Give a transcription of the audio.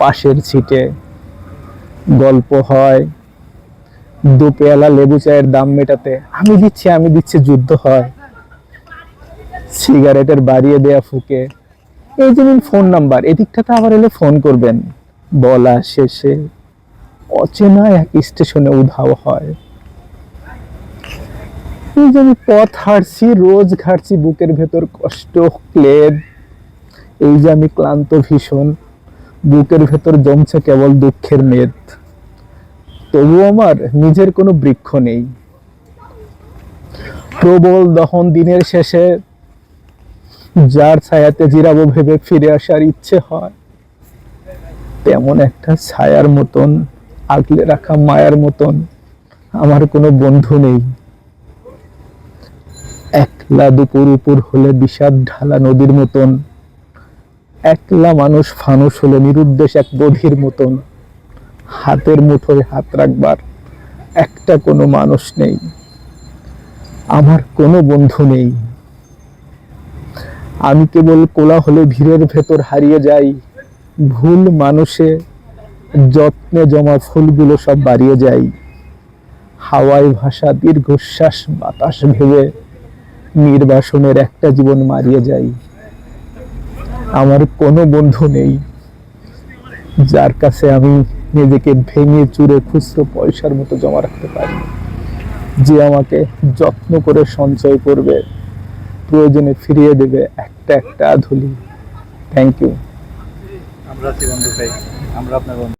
পাশের সিটে গল্প হয়। দু পেয়ালা লেবু চায়ের দাম মেটাতে, আমি দিচ্ছি আমি দিচ্ছি, যুদ্ধ হয়। সিগারেটের বাড়িয়ে দেয়া ফুকে। এই যে ফোন নাম্বার, এদিকটাতে আবার এলে ফোন করবেন। বলা শেষে অচেনা এক স্টেশনে উধাও হয়। এই যে পথ হাঁটছি, রোজ ঘাটছি, বুকের ভেতর কষ্ট, ক্লেদ। এই যে আমি ক্লান্ত ভীষণ বুকের ভেতর জমছে কেবল দুঃখের মেদ। তবু আমার নিজের কোনো বৃক্ষ নেই। প্রবল দহন দিনের শেষে যার ছায়াতে জিরাবো ভেবে ফিরে আসার ইচ্ছে হয়, তেমন একটা ছায়ার মতন, আগলে রাখা মায়ার মতন আমার কোনো বন্ধু নেই। একলা দুপুর উপর হলে বিষাদ ঢালা নদীর মতন একলা মানুষ ফানুস হলে নিরুদ্দেশ এক বধির মতন। হাতের মুঠোয় হাত রাখবার একটা কোনো মানুষ নেই। আমার কোনো বন্ধু নেই। আমি কেবল কোলাহলে ভিড়ের ভেতর হারিয়ে যাই। ভুল মানুষে যত্নে জমা ফুলগুলো সব বাড়িয়ে যাই। হাওয়ায় ভাষা দীর্ঘশ্বাস বাতাস ভেবে নির্বাসনের একটা জীবন মারিয়ে যাই। আমার কোনো বন্ধু নেই। যার কাছে আমি নিজেকে ভেঙে চুরে খুচরো পয়সার মতো জমা রাখতে পারি। যে আমাকে যত্ন করে সঞ্চয় করবে, প্রয়োজনে ফিরিয়ে দেবে একটা একটা ধুলি। থ্যাংক ইউ আমরা আমরা আপনার বন্ধু।